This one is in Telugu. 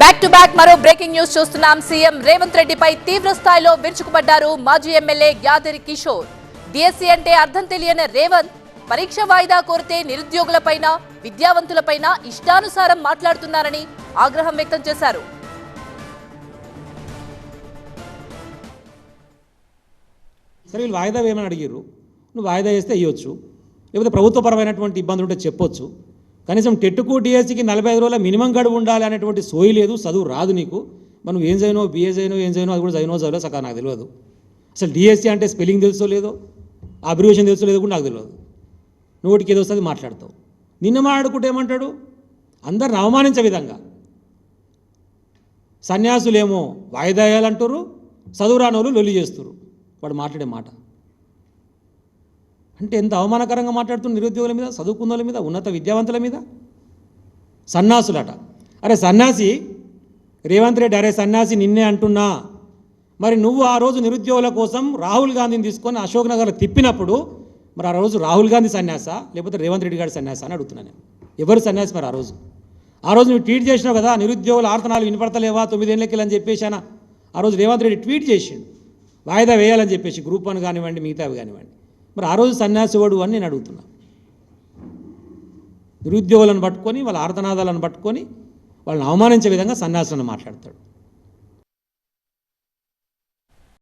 బ్యాక్ టు బ్యాక్ మరో బ్రేకింగ్ న్యూస్ చూస్తున్నాం. సీఎం రేవంత్ రెడ్డిపై తీవ్ర స్థాయిలో విరుచుకుపడ్డారు మాజీ ఎమ్మెల్యే యాదరి కిషోర్. డిఎస్సీ అంటే అర్థం తెలియని రేవంత్ పరీక్ష వాయిదా కోరితే నిరుద్యోగులపైన విద్యావంతులపైన ఇష్టానుసారం మాట్లాడుతున్నారని ఆగ్రహం వ్యక్తం చేశారు. సరే వీళ్ళు వాయిదా వేయమని అడిగారు నువ్వు వాయిదా వేస్తే ఇవ్వచ్చు లేకపోతే ప్రభుత్వపరమైనటువంటి ఇబ్బందులు ఉంటే చెప్పొచ్చు. కనీసం టెట్టుకు డిఎస్సికి నలభై ఐదు రోజుల మినిమం గడువు ఉండాలి అనేటువంటి సోయి లేదు చదువు రాదు నీకు. మనం ఏం చదివినో బిఏ చదివినో ఏం చదివినో అది కూడా చదివినో చదివో సకా నాకు తెలియదు. అసలు డిఎస్సి అంటే స్పెల్లింగ్ తెలుసో లేదో అబ్రివేషన్ తెలుసో లేదో కూడా నాకు తెలియదు. నోటికి ఏదో వస్తుంది మాట్లాడతావు. నిన్న మాట్లాడుకుంటే ఏమంటాడు? అందరిని అవమానించే విధంగా. సన్యాసులేమో వాయిదాయాలంటారు చదువు రానోళ్ళు లొల్లి చేస్తారు వాడు మాట్లాడే మాట. అంటే ఎంత అవమానకరంగా మాట్లాడుతున్న నిరుద్యోగుల మీద చదువుకున్న వాళ్ళ మీద ఉన్నత విద్యావంతుల మీద? సన్నాసులట. అరే సన్నాసి రేవంత్ రెడ్డి అరే సన్నాసి నిన్నే అంటున్నా. మరి నువ్వు ఆ రోజు నిరుద్యోగుల కోసం రాహుల్ గాంధీని తీసుకొని అశోక్ నగర్లో తిప్పినప్పుడు మరి ఆ రోజు రాహుల్ గాంధీ సన్యాస? లేకపోతే రేవంత్ రెడ్డి గారి సన్యాస అని అడుగుతున్నాను ఎవరు సన్యాసి మరి ఆ రోజు? ఆ రోజు నువ్వు ట్వీట్ చేసినావు కదా నిరుద్యోగుల ఆర్తనాలు వినపడతలేవా తొమ్మిదేళ్ళకి అని చెప్పేశానా? ఆ రోజు రేవంత్ రెడ్డి ట్వీట్ చేసిండు. వాయిదా వేయాలని చెప్పేసి గ్రూప్ వన్ కానివ్వండి మిగతావి కానివ్వండి. మరి ఆ రోజు సన్యాసివాడు అని నేను అడుగుతున్నా. నిరుద్యోగులను పట్టుకొని వాళ్ళ ఆర్తనాదాలను పట్టుకొని వాళ్ళని అవమానించే విధంగా సన్యాసులను మాట్లాడతాడు.